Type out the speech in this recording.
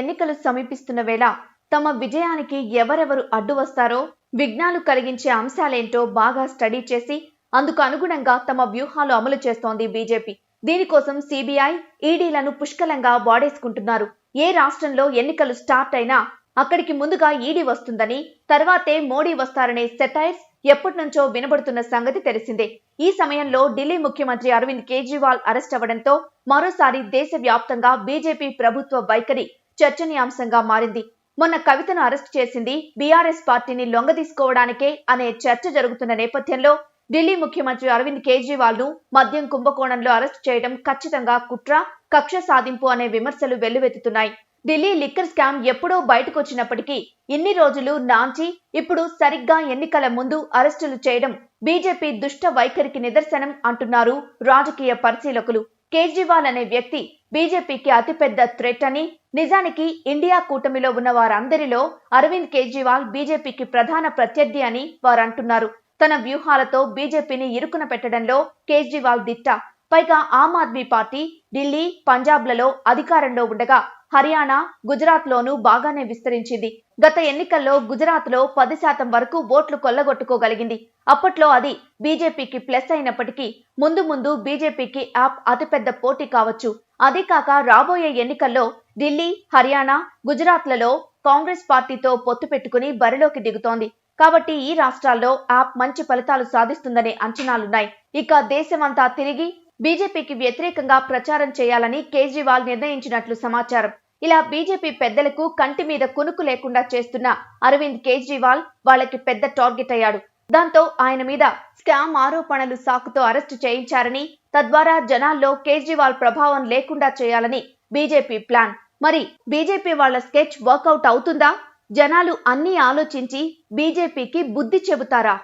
ఎన్నికలు సమీపిస్తున్న వేళ తమ విజయానికి ఎవరెవరు అడ్డు వస్తారో విఘ్నాలు కలిగించే అంశాలేంటో బాగా స్టడీ చేసి అందుకు అనుగుణంగా తమ వ్యూహాలు అమలు చేస్తోంది బీజేపీ. దీనికోసం సిబిఐ ఈడీలను పుష్కలంగా వాడేసుకుంటున్నారు. ఏ రాష్ట్రంలో ఎన్నికలు స్టార్ట్ అయినా అక్కడికి ముందుగా ఈడీ వస్తుందని తర్వాతే మోడీ వస్తారనే సెటైర్స్ ఎప్పటి నుంచో వినబడుతున్న సంగతి తెలిసిందే. ఈ సమయంలో ఢిల్లీ ముఖ్యమంత్రి అరవింద్ కేజ్రీవాల్ అరెస్ట్ అవ్వడంతో మరోసారి దేశవ్యాప్తంగా బీజేపీ ప్రభుత్వ వైఖరి చర్చనీయాంశంగా మారింది. మొన్న కవితను అరెస్ట్ చేసింది బీఆర్ఎస్ పార్టీని లొంగదీసుకోవడానికే అనే చర్చ జరుగుతున్న నేపథ్యంలో ఢిల్లీ ముఖ్యమంత్రి అరవింద్ కేజ్రీవాల్ను మద్యం కుంభకోణంలో అరెస్ట్ చేయడం ఖచ్చితంగా కుట్ర కక్ష సాధింపు అనే విమర్శలు వెల్లువెత్తుతున్నాయి. ఢిల్లీ లిక్కర్ స్కామ్ ఎప్పుడో బయటకొచ్చినప్పటికీ ఇన్ని రోజులు నాంచి ఇప్పుడు సరిగ్గా ఎన్నికల ముందు అరెస్టులు చేయడం బీజేపీ దుష్ట వైఖరికి నిదర్శనం అంటున్నారు రాజకీయ పరిశీలకులు. కేజ్రీవాల్ అనే వ్యక్తి బీజేపీకి అతిపెద్ద థ్రెట్ అని నిజానికి ఇండియా కూటమిలో ఉన్న వారందరిలో అరవింద్ కేజ్రీవాల్ బీజేపీకి ప్రధాన ప్రత్యర్థి అని వారంటున్నారు. తన వ్యూహాలతో బీజేపీని ఇరుకున పెట్టడంలో కేజ్రీవాల్ దిట్ట. పైగా ఆమ్ ఆద్మీ పార్టీ ఢిల్లీ పంజాబ్లలో అధికారంలో ఉండగా హర్యానా గుజరాత్ లోనూ బాగానే విస్తరించింది. గత ఎన్నికల్లో గుజరాత్లో పది శాతం వరకు ఓట్లు కొల్లగొట్టుకోగలిగింది. అప్పట్లో అది బీజేపీకి ప్లస్ అయినప్పటికీ ముందు ముందు బీజేపీకి యాప్ అతిపెద్ద పోటీ కావచ్చు. అదే కాక రాబోయే ఎన్నికల్లో ఢిల్లీ హర్యానా గుజరాత్లలో కాంగ్రెస్ పార్టీతో పొత్తు పెట్టుకుని బరిలోకి దిగుతోంది. కాబట్టి ఈ రాష్ట్రాల్లో యాప్ మంచి ఫలితాలు సాధిస్తుందనే అంచనాలున్నాయి. ఇక దేశమంతా తిరిగి బీజేపీకి వ్యతిరేకంగా ప్రచారం చేయాలని కేజ్రీవాల్ నిర్ణయించినట్లు సమాచారం. ఇలా బీజేపీ పెద్దలకు కంటి మీద కునుకు లేకుండా చేస్తున్న అరవింద్ కేజ్రీవాల్ వాళ్ళకి పెద్ద టార్గెట్ అయ్యాడు. దాంతో ఆయన మీద స్కామ్ ఆరోపణలు సాకుతో అరెస్టు చేయించారని తద్వారా జనాల్లో కేజ్రీవాల్ ప్రభావం లేకుండా చేయాలని బీజేపీ ప్లాన్. మరి బీజేపీ వాళ్ళ స్కెచ్ వర్కౌట్ అవుతుందా? జనాలు అన్నీ ఆలోచించి బీజేపీకి బుద్ధి చెబుతారా?